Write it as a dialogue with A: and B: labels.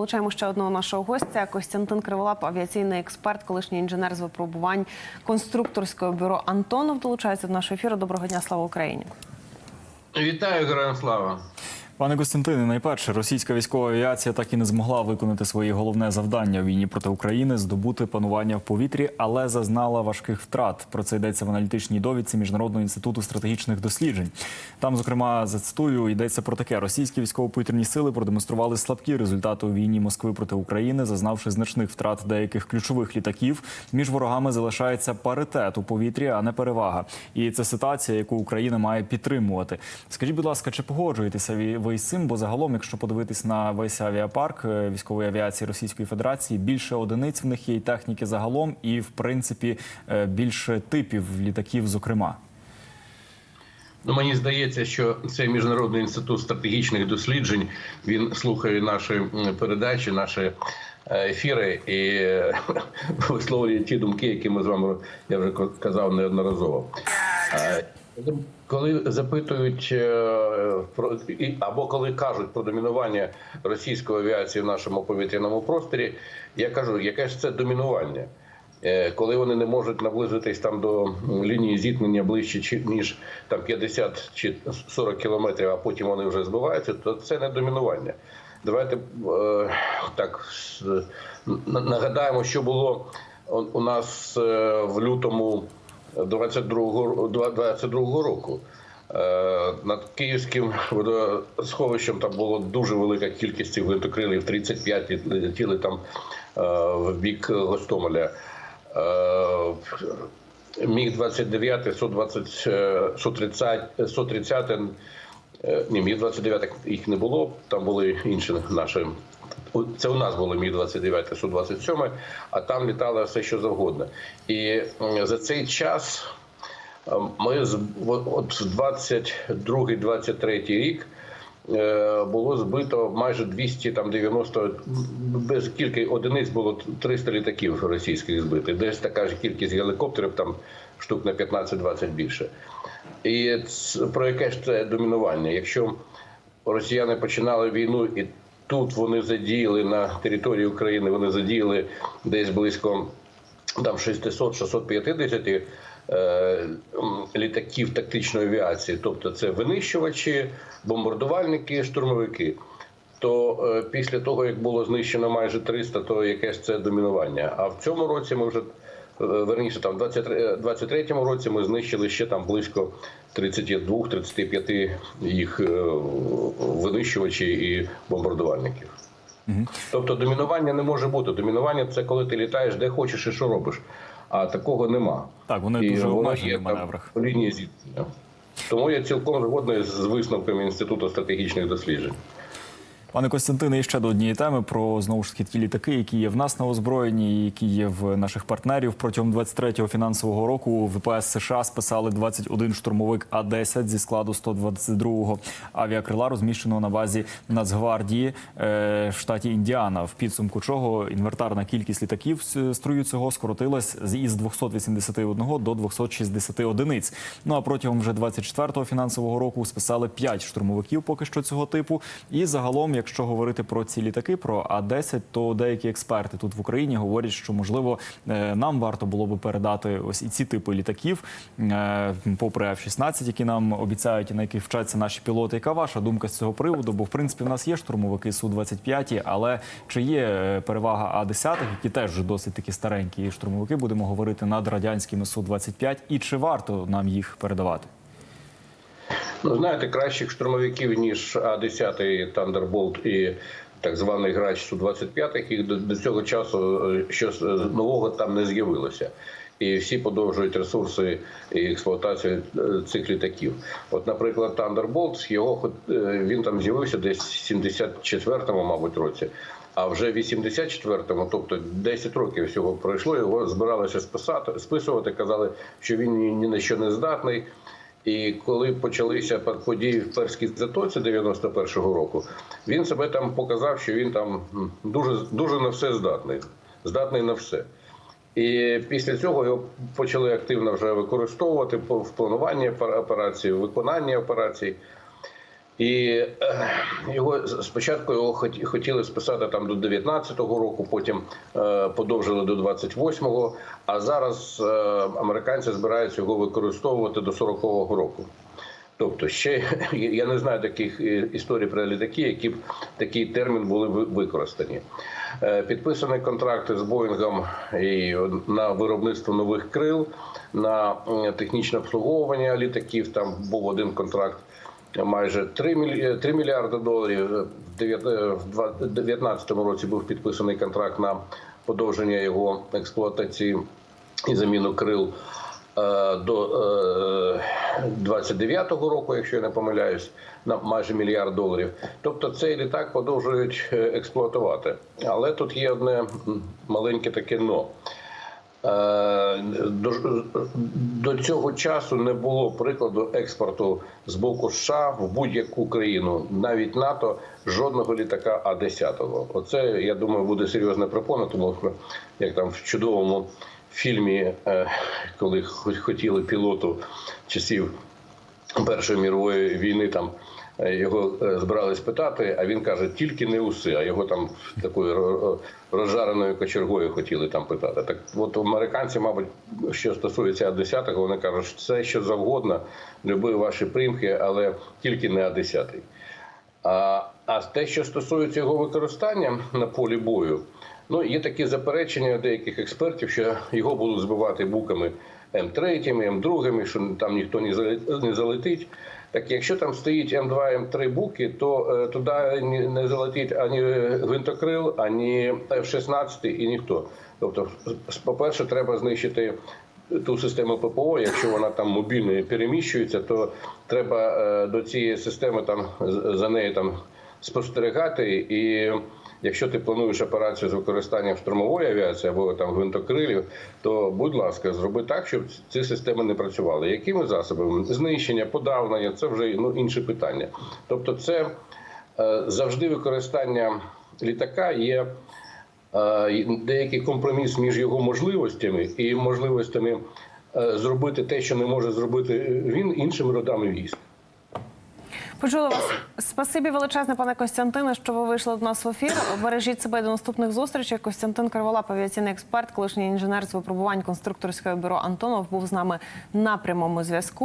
A: долучаємо ще одного нашого гостя. Костянтин Криволап, авіаційний експерт, колишній інженер з випробувань конструкторського бюро Антонов. Долучається до нашого ефіру. Доброго дня, слава Україні.
B: Вітаю, героям слава.
C: Пане Костянтине, найперше, російська військова авіація так і не змогла виконати своє головне завдання в війні проти України здобути панування в повітрі, але зазнала важких втрат. Про це йдеться в аналітичній довідці Міжнародного інституту стратегічних досліджень. Там, зокрема, зацитую, йдеться про таке: російські військово-повітряні сили продемонстрували слабкі результати у війні Москви проти України, зазнавши значних втрат деяких ключових літаків. Між ворогами залишається паритет у повітрі, а не перевага. І це ситуація, яку Україна має підтримувати. Скажіть, будь ласка, чи погоджуєтеся ви ви з цим? Бо загалом, якщо подивитись на весь авіапарк е, військової авіації Російської Федерації, більше одиниць в них є і техніки загалом, і в принципі е, більше типів літаків, зокрема.
B: Ну, мені здається, що цей міжнародний інститут стратегічних досліджень він слухає наші передачі, наші е, ефіри і висловлює ті думки, які ми з вами я вже казав неодноразово. Е, Коли запитують е, або коли кажуть про домінування російської авіації в нашому повітряному просторі, я кажу, яке ж це домінування? Е, коли вони не можуть наблизитись там до лінії зіткнення ближче ніж там 50 чи 40 кілометрів, а потім вони вже збиваються, то це не домінування. Давайте е, так нагадаємо, що було у- нас в лютому 22-го 22-го року. Е, Над київським водосховищем там було дуже велика кількість цих гвинтокрилів, 35 летіли там е, в бік Гостомеля. Е, Міг 29, 120, е, 130, 130, е, ні, Міг 29 їх не було, там були інші наші. Це у нас було Міг 29, Су-27, а там літало все, що завгодно. І за цей час е, ми з от- от 22-23 рік е, було збито майже 290, без кілька одиниць було 300 літаків російських збитих. Десь така ж кількість гелікоптерів, там штук на 15-20 більше. І про яке ж це домінування? Якщо росіяни починали війну і тут вони задіяли на території України, вони задіяли десь близько там 600-650 е, літаків тактичної авіації, тобто це винищувачі, бомбардувальники, штурмовики. То е, після того, як було знищено майже 300, то якесь це домінування. А в цьому році ми вже верніше, там в 23 23-му році ми знищили ще там близько 32-35 їх е, винищувачів і бомбардувальників. Тобто домінування не може бути. Домінування це коли ти літаєш де хочеш і що робиш. А такого нема.
C: Так, вони
B: І
C: дуже обмежені в
B: там
C: маневрах.
B: лінії зіткнення. Тому я цілком згодний з висновками Інституту стратегічних досліджень.
C: Пане Костянтине, і ще до однієї теми про знову ж таки ті літаки, які є в нас на озброєнні, які є в наших партнерів. Протягом 23-го фінансового року ВПС США списали 21 штурмовик А-10 зі складу 122-го авіакрила, розміщеного на базі Нацгвардії е, в штаті Індіана. В підсумку чого інвертарна кількість літаків з строю цього скоротилась із 281 до 260 одиниць. Ну а протягом вже 24-го фінансового року списали 5 штурмовиків поки що цього типу. І загалом, якщо говорити про ці літаки, про А-10, то деякі експерти тут в Україні говорять, що можливо е, нам варто було би передати ось і ці типи літаків, е, попри F-16, які нам обіцяють і на яких вчаться наші пілоти. Яка ваша думка з цього приводу? Бо в принципі в нас є штурмовики Су-25, але чи є е, перевага А-10, які теж вже досить такі старенькі штурмовики, будемо говорити над радянськими Су-25, і чи варто нам їх передавати?
B: Ну, знаєте, кращих штурмовиків, ніж А-10 Thunderbolt і так званий грач Су-25, їх до, до цього часу е, щось е, нового там не з'явилося. І всі подовжують ресурси і експлуатацію е, цих літаків. От, наприклад, Thunderbolt, його він там з'явився десь в 74-му, мабуть, році. А вже в 84-му, тобто 10 років всього пройшло, його збиралися списати, списувати, казали, що він ні на що не здатний. І коли почалися події в перській затоці 91-го року, він себе там показав, що він там дуже дуже на все здатний, здатний на все. І після цього його почали активно вже використовувати в плануванні операції, виконанні операцій. І його спочатку його хоті- хотіли списати там до 19-го року, потім е, подовжили до 28-го, а зараз е, американці збираються його використовувати до 40-го року. Тобто, ще я не знаю таких е, історій про літаки, які б такий термін були використані. Підписані контракти з Боїнгом і на виробництво нових крил, на технічне обслуговування літаків. Там був один контракт майже 3, міль... 3 мільярди доларів. В 2019 році був підписаний контракт на подовження його експлуатації і заміну крил е, до 29-го року, якщо я не помиляюсь, на майже мільярд доларів. Тобто цей літак продовжують е, експлуатувати. Але тут є одне маленьке таке но. Е, До, цього часу не було прикладу експорту з боку США в будь-яку країну, навіть НАТО, жодного літака А-10. Оце я думаю буде серйозна препона, тому що як там в чудовому фільмі, е, коли хо- хотіли пілоту часів Першої мірової війни там. Е, Його е, збирались питати, а він каже, тільки не уси, а його там такою розжареною кочергою хотіли там питати. Так от американці, мабуть, що стосується А-10, вони кажуть, що все що завгодно, любі ваші примхи, але тільки не А-10. А, а те, що стосується його використання на полі бою, ну є такі заперечення деяких експертів, що його будуть збивати буками М3, М2, що там ніхто не залетить. Так якщо там стоїть М2, М3 буки, то е, туди не залетить ані гвинтокрил, ані F-16 і ніхто. Тобто, по-перше, треба знищити ту систему ППО, якщо вона там мобільно переміщується, то треба е, до цієї системи там за нею там спостерігати. І якщо ти плануєш операцію з використанням штурмової авіації або там гвинтокрилів, то будь ласка, зроби так, щоб ці системи не працювали. Якими засобами? Знищення, подавлення це вже ну інше питання. Тобто, це е, завжди використання літака є е, деякий компроміс між його можливостями і можливостями е, зробити те, що не може зробити він іншими родами військ.
A: Почули вас. Спасибі величезне, пане Костянтине, що ви вийшли до нас в ефір. Бережіть себе до наступних зустрічей. Костянтин Криволап, авіаційний експерт, колишній інженер з випробувань конструкторського бюро Антонов, був з нами на прямому зв'язку.